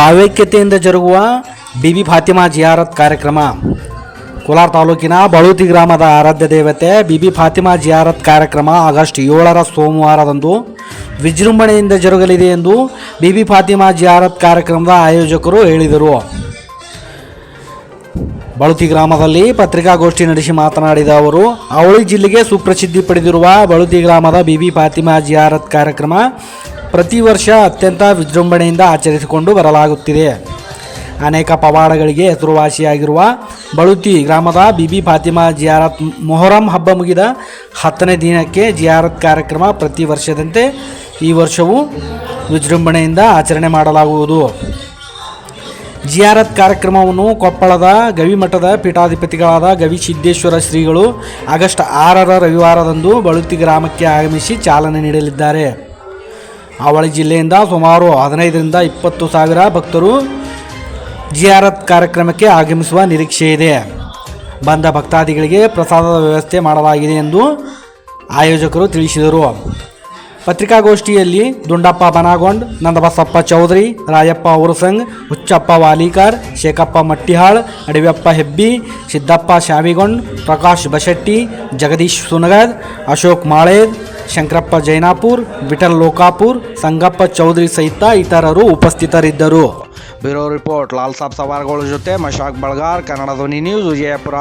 ಭಾವೈಕ್ಯತೆಯಿಂದ ಜರುಗುವ ಬಿಬಿ ಫಾತಿಮಾ ಜಿಯಾರತ್ ಕಾರ್ಯಕ್ರಮ. ಕೋಲಾರ ತಾಲೂಕಿನ ಬಳುತಿ ಗ್ರಾಮದ ಆರಾಧ್ಯ ದೇವತೆ ಬಿಬಿ ಫಾತಿಮಾ ಜಿಯಾರತ್ ಕಾರ್ಯಕ್ರಮ ಆಗಸ್ಟ್ ಏಳರ ಸೋಮವಾರದಂದು ವಿಜೃಂಭಣೆಯಿಂದ ಜರುಗಲಿದೆ ಎಂದು ಬಿಬಿ ಫಾತಿಮಾ ಜಿಯಾರತ್ ಕಾರ್ಯಕ್ರಮದ ಆಯೋಜಕರು ಹೇಳಿದರು. ಬಳುತಿ ಗ್ರಾಮದಲ್ಲಿ ಪತ್ರಿಕಾಗೋಷ್ಠಿ ನಡೆಸಿ ಮಾತನಾಡಿದ ಅವರು, ಅವಳಿ ಜಿಲ್ಲೆಗೆ ಸುಪ್ರಸಿದ್ಧಿ ಪಡೆದಿರುವ ಬಳುತಿ ಗ್ರಾಮದ ಬಿಬಿ ಫಾತಿಮಾ ಜಿಯಾರತ್ ಕಾರ್ಯಕ್ರಮ ಪ್ರತಿ ವರ್ಷ ಅತ್ಯಂತ ವಿಜೃಂಭಣೆಯಿಂದ ಆಚರಿಸಿಕೊಂಡು ಬರಲಾಗುತ್ತಿದೆ. ಅನೇಕ ಪವಾಡಗಳಿಗೆ ಹೆಸರುವಾಸಿಯಾಗಿರುವ ಬಳುತಿ ಗ್ರಾಮದ ಬಿಬಿ ಫಾತಿಮಾ ಜಿಯಾರತ್ ಮೊಹರಂ ಹಬ್ಬ ಮುಗಿದ ಹತ್ತನೇ ದಿನಕ್ಕೆ ಜಿಯಾರತ್ ಕಾರ್ಯಕ್ರಮ ಪ್ರತಿ ವರ್ಷದಂತೆ ಈ ವರ್ಷವೂ ವಿಜೃಂಭಣೆಯಿಂದ ಆಚರಣೆ ಮಾಡಲಾಗುವುದು. ಜಿಯಾರತ್ ಕಾರ್ಯಕ್ರಮವನ್ನು ಕೊಪ್ಪಳದ ಗವಿಮಠದ ಪೀಠಾಧಿಪತಿಗಳಾದ ಗವಿಸಿದ್ದೇಶ್ವರ ಶ್ರೀಗಳು ಆಗಸ್ಟ್ ಆರರ ರವಿವಾರದಂದು ಬಳುತಿ ಗ್ರಾಮಕ್ಕೆ ಆಗಮಿಸಿ ಚಾಲನೆ ನೀಡಲಿದ್ದಾರೆ. ಅವಳಿ ಜಿಲ್ಲೆಯಿಂದ ಸುಮಾರು ಹದಿನೈದರಿಂದ ಇಪ್ಪತ್ತು ಸಾವಿರ ಭಕ್ತರು ಜಿಯಾರತ್ ಕಾರ್ಯಕ್ರಮಕ್ಕೆ ಆಗಮಿಸುವ ನಿರೀಕ್ಷೆ ಇದೆ. ಬಂದ ಭಕ್ತಾದಿಗಳಿಗೆ ಪ್ರಸಾದದ ವ್ಯವಸ್ಥೆ ಮಾಡಲಾಗಿದೆ ಎಂದು ಆಯೋಜಕರು ತಿಳಿಸಿದರು. ಪತ್ರಿಕಾಗೋಷ್ಠಿಯಲ್ಲಿ ದುಂಡಪ್ಪ ಬನಾಗೊಂಡ್, ನಂದಬಸಪ್ಪ ಚೌಧರಿ, ರಾಯಪ್ಪ ಔರಸಂಗ್ ಹುಚ್ಚಪ್ಪ ವಾಲಿಕಾರ್, ಶೇಖಪ್ಪ ಮಟ್ಟಿಹಾಳ್ ಅಡವ್ಯಪ್ಪ ಹೆಬ್ಬಿ, ಸಿದ್ದಪ್ಪ ಶಾವಿಗೊಂಡ್, ಪ್ರಕಾಶ್ ಬಶೆಟ್ಟಿ, ಜಗದೀಶ್ ಸುನಗರ್, ಅಶೋಕ್ ಮಾಳೇದ್ ಶಂಕರಪ್ಪ ಜೈನಾಪುರ್, ವಿಠಲ್ ಲೋಕಾಪುರ್, ಸಂಗಪ್ಪ ಚೌಧರಿ ಸಹಿತ ಇತರರು ಉಪಸ್ಥಿತರಿದ್ದರು. ಬ್ಯೂರೋ ರಿಪೋರ್ಟ್, ಲಾಲ್ ಸಾಬ್ ಸವಾರ್ಗಳ ಜೊತೆ, ಮಶಾಕ್ ಬಳಗಾರ್, ಕನ್ನಡ ಧ್ವನಿ ನ್ಯೂಸ್, ವಿಜಯಪುರ.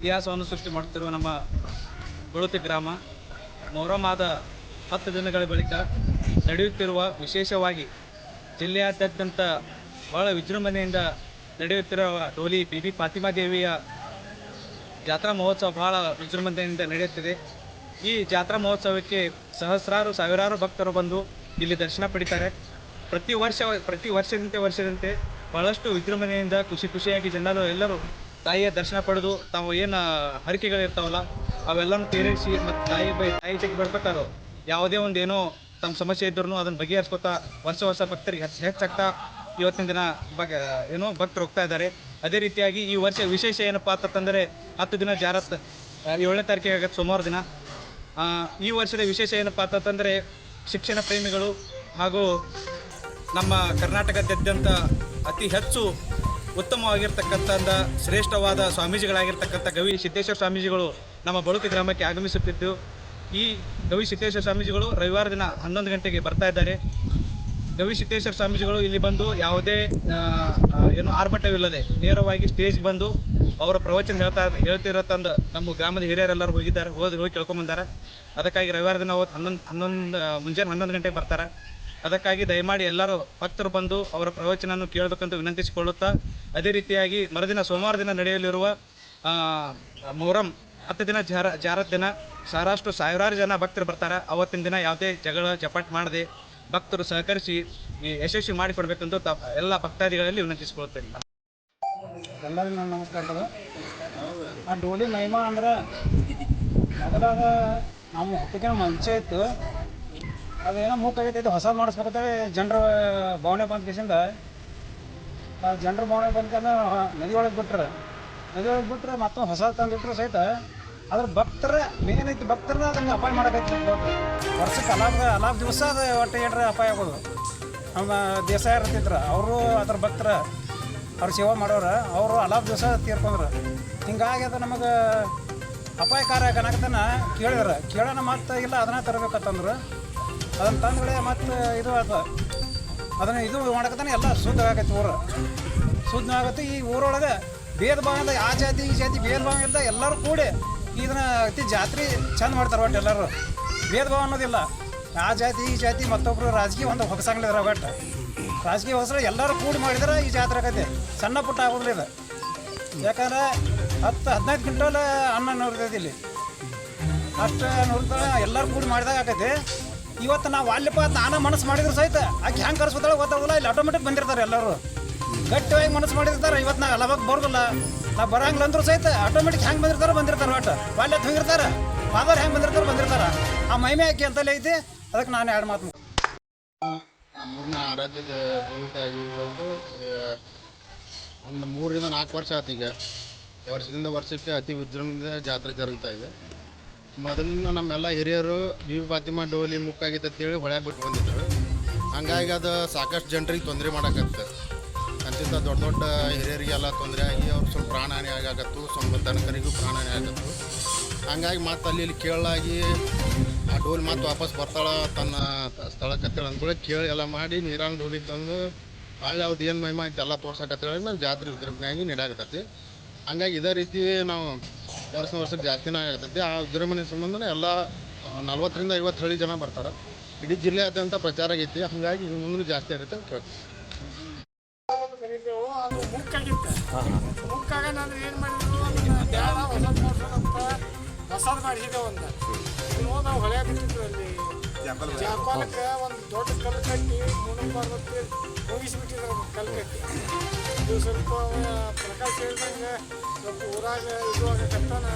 ಇತಿಹಾಸವನ್ನು ಸೃಷ್ಟಿ ಮಾಡುತ್ತಿರುವ ನಮ್ಮ ಬಳುತಿ ಗ್ರಾಮ, ಮೊಹರಮಾದ ಹತ್ತು ದಿನಗಳ ಬಳಿಕ ನಡೆಯುತ್ತಿರುವ ವಿಶೇಷವಾಗಿ ಜಿಲ್ಲೆಯಾದ್ಯಂತ ಬಹಳ ವಿಜೃಂಭಣೆಯಿಂದ ನಡೆಯುತ್ತಿರುವ ಡೋಲಿ ಬಿ ಬಿ ಫಾತಿಮಾ ದೇವಿಯ ಜಾತ್ರಾ ಮಹೋತ್ಸವ ಬಹಳ ವಿಜೃಂಭಣೆಯಿಂದ ನಡೆಯುತ್ತಿದೆ. ಈ ಜಾತ್ರಾ ಮಹೋತ್ಸವಕ್ಕೆ ಸಹಸ್ರಾರು, ಸಾವಿರಾರು ಭಕ್ತರು ಬಂದು ಇಲ್ಲಿ ದರ್ಶನ ಪಡಿತಾರೆ. ಪ್ರತಿ ವರ್ಷ, ಪ್ರತಿ ವರ್ಷದಂತೆ ವರ್ಷದಂತೆ ಬಹಳಷ್ಟು ವಿಜೃಂಭಣೆಯಿಂದ ಖುಷಿ ಖುಷಿಯಾಗಿ ಜನರು ಎಲ್ಲರೂ ತಾಯಿಯ ದರ್ಶನ ಪಡೆದು ತಾವು ಏನು ಹರಿಕೆಗಳಿರ್ತಾವಲ್ಲ, ಅವೆಲ್ಲನೂ ತೀರಿಸಿ ಮತ್ತು ತಾಯಿ ಬೈ ತಾಯಿ ಜೊತೆ ಬರ್ಬೇಕಾದ್ರು ಯಾವುದೇ ಒಂದು ಏನೋ ತಮ್ಮ ಸಮಸ್ಯೆ ಇದ್ರೂ ಅದನ್ನು ಬಗೆಹರಿಸ್ಕೊತಾ ವರ್ಷ ವರ್ಷ ಭಕ್ತರಿಗೆ ಹೆಚ್ಚು ಹೆಚ್ಚಾಗ್ತಾ ಇವತ್ತಿನ ದಿನ ಬಗೆ ಏನೋ ಭಕ್ತರು ಹೋಗ್ತಾ ಇದ್ದಾರೆ. ಅದೇ ರೀತಿಯಾಗಿ ಈ ವರ್ಷ ವಿಶೇಷ ಏನಪ್ಪ ಅಂತಂದರೆ ಹತ್ತು ದಿನ ಜಾರತ್ ಏಳನೇ ತಾರೀಕಿಗೆ ಆಗತ್ತೆ ಸೋಮವಾರ ದಿನ. ಈ ವರ್ಷದ ವಿಶೇಷ ಏನಪ್ಪ ಅಂತಂದರೆ ಶಿಕ್ಷಣ ಪ್ರೇಮಿಗಳು ಹಾಗೂ ನಮ್ಮ ಕರ್ನಾಟಕದಾದ್ಯಂತ ಅತಿ ಹೆಚ್ಚು ಉತ್ತಮವಾಗಿರ್ತಕ್ಕಂಥ ಶ್ರೇಷ್ಠವಾದ ಸ್ವಾಮೀಜಿಗಳಾಗಿರ್ತಕ್ಕಂಥ ಗವಿ ಸಿದ್ದೇಶ್ವರ ಸ್ವಾಮೀಜಿಗಳು ನಮ್ಮ ಬಳುತಿ ಗ್ರಾಮಕ್ಕೆ ಆಗಮಿಸುತ್ತಿದ್ದು, ಈ ಗವಿ ಸಿದ್ದೇಶ್ವರ ಸ್ವಾಮೀಜಿಗಳು ರವಿವಾರ ದಿನ ಹನ್ನೊಂದು ಗಂಟೆಗೆ ಬರ್ತಾ ಇದ್ದಾರೆ. ಗವಿ ಸಿದ್ದೇಶ್ವರ ಸ್ವಾಮೀಜಿಗಳು ಇಲ್ಲಿ ಬಂದು ಯಾವುದೇ ಏನು ಆರ್ಭಟವಿಲ್ಲದೆ ನೇರವಾಗಿ ಸ್ಟೇಜ್ ಬಂದು ಅವರ ಪ್ರವಚನ ಹೇಳ್ತಾ, ಹೇಳ್ತಿರೋ ತಂದು ನಮ್ಮ ಗ್ರಾಮದ ಹಿರಿಯರೆಲ್ಲರೂ ಹೋಗಿದ್ದಾರೆ ಹೋಗಿ ಹೋಗಿ ಕೇಳ್ಕೊಂಬಂದಾರೆ ಅದಕ್ಕಾಗಿ ರವಿವಾರ ದಿನ ಅವತ್ತು ಹನ್ನೊಂದು ಹನ್ನೊಂದು, ಮುಂಜಾನೆ ಹನ್ನೊಂದು ಗಂಟೆಗೆ ಬರ್ತಾರೆ. ಅದಕ್ಕಾಗಿ ದಯಮಾಡಿ ಎಲ್ಲರೂ ಭಕ್ತರು ಬಂದು ಅವರ ಪ್ರವಚನವನ್ನು ಕೇಳಬೇಕಂತ ವಿನಂತಿಸಿಕೊಳ್ಳುತ್ತಾ, ಅದೇ ರೀತಿಯಾಗಿ ಮರುದಿನ ಸೋಮವಾರ ದಿನ ನಡೆಯಲಿರುವ ಮೊಹರಂ ಹತ್ತು ದಿನ ಜಾರ ಜಾರದ ದಿನ, ಸಾರಷ್ಟು ಸಾವಿರಾರು ಜನ ಭಕ್ತರು ಬರ್ತಾರೆ. ಅವತ್ತಿನ ದಿನ ಯಾವುದೇ ಜಗಳ ಚಪಾಟ್ ಮಾಡದೆ ಭಕ್ತರು ಸಹಕರಿಸಿ ಯಶಸ್ವಿ ಮಾಡಿಕೊಡ್ಬೇಕೆಂದು ತ, ಎಲ್ಲ ಭಕ್ತಾದಿಗಳಲ್ಲಿ ವಿನಂತಿಸಿಕೊಳ್ಳುತ್ತೇನೆ. ಎಲ್ಲರಿಗೂ ನಮಸ್ಕಾರಗಳು ಆ ಡೋಲಿ ಮಹಿಮಾ ಅಂದ್ರೆ ಮೊದಲಾಗ ನಮ್ಮ ಹುಟ್ಟಿಗೆ ಮುಂಚೆ ಇತ್ತು. ಅದೇನೋ ಮೂಕಾಗೈತೆ ಹೊಸ ಮಾಡಿಸ್ಬೇಕಂತೇಳಿ ಜನರ ಭಾವನೆ ಬಂದ ಕೇಸಿಂದ ಜನರ ಭಾವನೆ ಬಂದ್ಕಂದ್ರೆ ನದಿ ಒಳಗೆ ಬಿಟ್ರೆ, ನದಿ ಒಳಗೆ ಬಿಟ್ರೆ ಮತ್ತೊಂದು ಹೊಸ ತಂದಿಟ್ರು ಸಹಿತ ಅದ್ರ ಭಕ್ತರ ಮೇನ್ ಐತಿ, ಭಕ್ತರನ್ನ ಅದನ್ನ ಅಪಾಯ ಮಾಡೋಕೈತಿ. ವರ್ಷಕ್ಕೆ ಅಲಾಬ್ ಅಲಾಬ್ ದಿವಸ ಅದು ಒಟ್ಟು ಏಟ್ರೆ ಅಪಾಯ ಆಗೋದು. ನಮ್ಮ ದೇಸಾಯ ಇರ್ತಿದ್ರು, ಅವರು ಅದ್ರ ಭಕ್ತರ, ಅವ್ರ ಸೇವಾ ಮಾಡೋರು, ಅವರು ಅಲಾಬ್ ದಿವಸ ತೀರ್ಕೊಂಡ್ರು. ಹಿಂಗಾಗಿ ಅದು ನಮಗೆ ಅಪಾಯಕಾರ ಕನಕತನ ಕೇಳಿದ್ರು. ಕೇಳೋಣ ಮತ್ತೆ ಇಲ್ಲ ಅದನ್ನ ತರಬೇಕಂತಂದ್ರು ಅದನ್ನ ತಂದ್ಗಡೆ ಮತ್ತೆ ಇದು ಆತ ಅದನ್ನು ಇದು ಮಾಡಕತ್ತಾನೆ ಎಲ್ಲ ಶುದ್ಧ ಆಗತ್ತೆ ಊರು. ಶುದ್ಧ ಆಗತ್ತೆ ಈ ಊರೊಳಗೆ ಭೇದ ಭಾವ ಆ ಜಾತಿ, ಈ ಜಾತಿ ಭೇದ ಭಾವ ಇಲ್ಲದ ಎಲ್ಲರೂ ಕೂಡಿ ಇದನ್ನ ಅತಿ ಜಾತ್ರೆ ಚಂದ ಮಾಡ್ತಾರೆ ಒಟ್ಟು ಎಲ್ಲರೂ. ಭೇದ ಭಾವ ಅನ್ನೋದಿಲ್ಲ. ಆ ಜಾತಿ, ಈ ಜಾತಿ ಮತ್ತೊಬ್ಬರು ರಾಜಕೀಯ ಒಂದು ಹೊಗಸಂಗ್ಲಿದ್ರ ಒಟ್ಟು. ರಾಜಕೀಯ ಹೊಸರು ಎಲ್ಲರೂ ಕೂಡಿ ಮಾಡಿದ್ರೆ ಈ ಜಾತ್ರೆ ಆಗತ್ತೆ ಸಣ್ಣ ಪುಟ್ಟ ಆಗೋದಿಲ್ಲ ಇದು. ಯಾಕಂದ್ರೆ ಹತ್ತು ಹದಿನೈದು ಕ್ವಿಂಟಲ್ ಅನ್ನ ನೋಡ್ತೈತಿ ಇಲ್ಲಿ. ಅಷ್ಟು ನೋಡ್ತಾ ಎಲ್ಲರೂ ಕೂಡಿ ಮಾಡಿದಾಗ ಆಕೈತಿ ಇವತ್ತು ನಾವು ಅಲ್ಲಿಪ್ಪ ನಾನ ಮನಸ್ಸು ಮಾಡಿದ್ರು ಸಹಿತ ಆಕೆ ಹೆಂಗೆ ಕರ್ಸ್ಬೋದಾಳೆ ಗೊತ್ತಾಗಲ್ಲ ಇಲ್ಲಿ ಆಟೋಮೆಟಿಕ್ ಬಂದಿರ್ತಾರೆ ಎಲ್ಲರೂ. ಗಟ್ಟಿಯಾಗಿ ಮನಸ್ಸು ಮಾಡಿರ್ತಾರೆ. ಇವತ್ತು ನಾವು ಅಲವಾಗ ಬರೋದಿಲ್ಲ. ನಾವು ಬರಂಗಿಲ್ಲ ಅಂದ್ರೂ ಸಹಿತ ಆಟೋಮೆಟಿಕ್ ಹೆಂಗೆ ಬಂದಿರ್ತಾರೆ ಬಂದಿರ್ತಾರೆ ಒಟ್ಟು. ಬಾಲ್ಯ ಹೋಗಿರ್ತಾರ. ಫಾದರ್ ಹೆಂಗೆ ಬಂದಿರ್ತಾರೆ ಬಂದಿರ್ತಾರೆ. ಆ ಮೈಮೆ ಆಕೆ ಅಂತಲೇ ಐತಿ. ಅದಕ್ಕೆ ನಾನು ಎರಡು ಮಾತು. ಒಂದು ಮೂರರಿಂದ ನಾಲ್ಕು ವರ್ಷ ಆಯ್ತು ಈಗ. ವರ್ಷದಿಂದ ವರ್ಷಕ್ಕೆ ಅತಿ ವಿಜೃಂಭಣೆಯಿಂದ ಜಾತ್ರೆ ಜರುಗ್ತಾ ಇದೆ. ಮೊದಲಿನ ನಮ್ಮೆಲ್ಲ ಹಿರಿಯರು ಬಿ. ಪಾತಿಮಾ ಡೋಲಿ ಮುಕ್ಕಾಗಿತ್ತು ಅಂತೇಳಿ ಹೊಳ್ಯಾಗ ಬಿಟ್ಟು ಬಂದಿದ್ರು. ಹಂಗಾಗಿ ಅದು ಸಾಕಷ್ಟು ಜನರಿಗೆ ತೊಂದರೆ ಮಾಡಕತ್ತೆ. ಅಂತಿಂತ ದೊಡ್ಡ ದೊಡ್ಡ ಹಿರಿಯರಿಗೆಲ್ಲ ತೊಂದರೆ ಆಗಿ ಅವ್ರು ಸ್ವಲ್ಪ ಪ್ರಾಣಹಾನಿ ಆಗಾಕತ್ತು ಸ್ವಲ್ಪ ದನಕರಿಗೂ ಪ್ರಾಣಹಾನಿ ಆಗತ್ತು ಹಂಗಾಗಿ ಮತ್ತೆ ಅಲ್ಲಿ ಇಲ್ಲಿ ಕೇಳಲಾಗಿ ಆ ಡೋಲ್ ಮತ್ತೆ ವಾಪಸ್ ಬರ್ತಾಳೆ ತನ್ನ ಸ್ಥಳಕ್ಕೆ ಅಂತೇಳಿ ಅಂದ್ಕೊಳ್ಳಿ ಕೇಳಿ ಎಲ್ಲ ಮಾಡಿ ನೀರಾನ ಡೋಲಿ ತಂದು ಅಲ್ಲಿ ಅವ್ರದ್ದು ಏನು ಮಹಿಮಾ ಐತೆ ಎಲ್ಲ ತೋರ್ಸಕತ್ತೇಳಿ ನಾವು ಜಾತ್ರೆ ವಿಜೃಂಭಣೆಯಾಗಿ ನೀಡಾಕತ್ತೈತಿ ಹಂಗಾಗಿ ಇದೇ ರೀತಿ ನಾವು ವರ್ಷ ವರ್ಷಕ್ಕೆ ಜಾಸ್ತಿನೇ ಆಗತೈತಿ ಆ ವಿಜೃಂಭಣೆ ಸಂಬಂಧನೆ ಎಲ್ಲ ನಲ್ವತ್ತರಿಂದ ಐವತ್ತು ಹಳ್ಳಿ ಜನ ಬರ್ತಾರೆ. ಇಡೀ ಜಿಲ್ಲೆಯಾದ್ಯಂತ ಪ್ರಚಾರ ಆಗೈತಿ. ಹಂಗಾಗಿ ಇನ್ನು ಮುಂದೆ ಜಾಸ್ತಿ ಆಗುತ್ತೆ ಅಂತ ಹೇಳ್ತೀವಿ ಮಾಡಿಸಿದೆ ಒಂದು ದೊಡ್ಡ ಕಲ್ಲು ಕಟ್ಟಿ ಮುಗಿಸ್ಬಿಟ್ಟಿದ್ರು ಅದು ಕಲ್ಲು ಕಟ್ಟಿ ಇದು ಸ್ವಲ್ಪ ಪ್ರಕಾಶ ಪ್ರಕಾಶ್ ಹೇಳ್ದಂಗೆ ಸ್ವಲ್ಪ ಊರಾಗ ಇದು ಆಗಕತ್ತಾನ.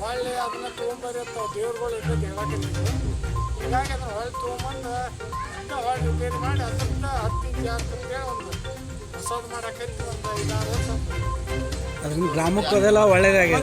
ಹೊಳ್ಳಿ ಅದನ್ನ ತೊಗೊಂಬರಿ ಅಂತ ದೇವ್ರುಗಳು ಇದ್ದದ್ದು ಹೇಳಕತ್ತಿದ್ರು ಹೀಗಾಗಿ ಅದನ್ನ ಹೊಳ್ಳಿ ತೊಗೊಂಬಂದು ಅಂತ ಹೊಳ್ಳಿ ರಿಪೇರಿ ಮಾಡಿ ಅದರಿಂದ ಹತ್ತು ಇಂಚ್ ಯಾರು ಅಂತೇಳಿ ಒಂದು ಹೊಸದು ಮಾಡಕತ್ತಿ ಒಂದು ಐದಾರು ವರ್ಷ. ಅದರಿಂದ ಗ್ರಾಮಕ್ಕೆ ಅದೆಲ್ಲ ಒಳ್ಳೇದಾಗಿದೆ.